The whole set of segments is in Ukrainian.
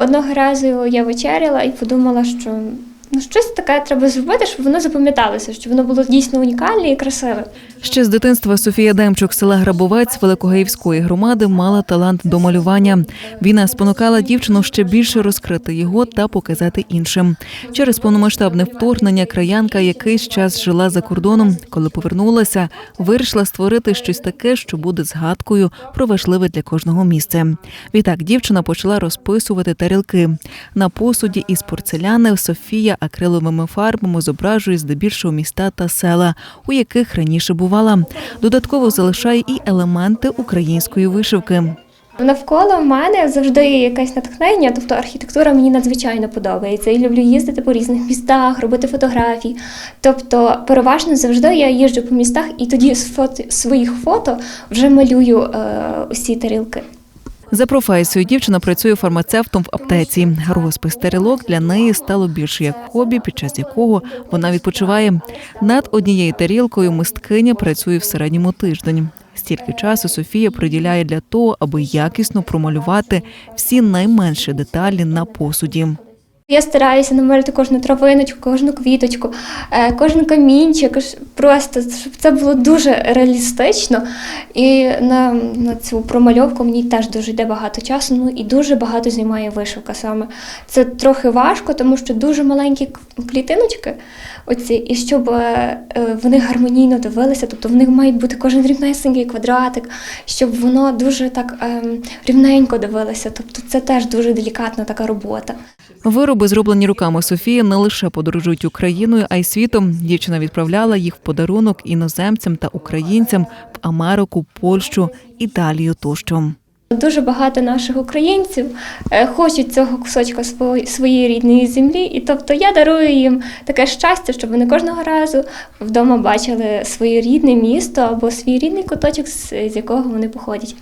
Одного разу я вечеряла і подумала, що ну щось таке треба зробити, щоб воно запам'яталося, щоб воно було дійсно унікальне і красиве. Ще з дитинства Софія Демчук села Грабовець Великогаївської громади мала талант до малювання. Війна спонукала дівчину ще більше розкрити його та показати іншим. Через повномасштабне вторгнення краянка якийсь час жила за кордоном. Коли повернулася, вирішила створити щось таке, що буде згадкою про важливе для кожного місце. Відтак дівчина почала розписувати тарілки. На посуді із порцеляни Софія акриловими фарбами зображує здебільшого міста та села, у яких раніше бувала. Додатково залишає і елементи української вишивки. Навколо мене завжди є якесь натхнення, тобто архітектура мені надзвичайно подобається. І люблю їздити по різних містах, робити фотографії. Тобто, переважно завжди я їжджу по містах і тоді з фото, своїх фото вже малюю е, усі тарілки. За професією дівчина працює фармацевтом в аптеці. Розпис тарілок для неї стало більше як хобі, під час якого вона відпочиває. Над однією тарілкою мисткиня працює в середньому тиждень. Стільки часу Софія приділяє для того, аби якісно промалювати всі найменші деталі на посуді. Я стараюся намалювати кожну травиночку, кожну квіточку, е, кожен камінчик, просто щоб це було дуже реалістично. І на, на цю промальовку мені теж дуже йде багато часу. Ну і дуже багато займає вишивка саме. Це трохи важко, тому що дуже маленькі клітиночки, оці, і щоб е, е, вони гармонійно дивилися, тобто в них має бути кожен рівнесенький квадратик, щоб воно дуже так ем, рівненько дивилося. Тобто це теж дуже делікатна така робота. Вироби, зроблені руками Софії, не лише подорожують Україною, а й світом. Дівчина відправляла їх в подарунок іноземцям та українцям в Америку, Польщу, Італію тощо. Дуже багато наших українців е, хочуть цього кусочка своєї рідної землі, і тобто я дарую їм таке щастя, щоб вони кожного разу вдома бачили своє рідне місто або свій рідний куточок, з якого вони походять.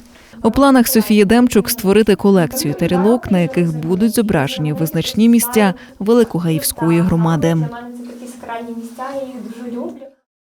У планах Софії Демчук створити колекцію тарілок, на яких будуть зображені визначні місця Великогаївської громади. Такі сакральні місця, я їх дуже люблю.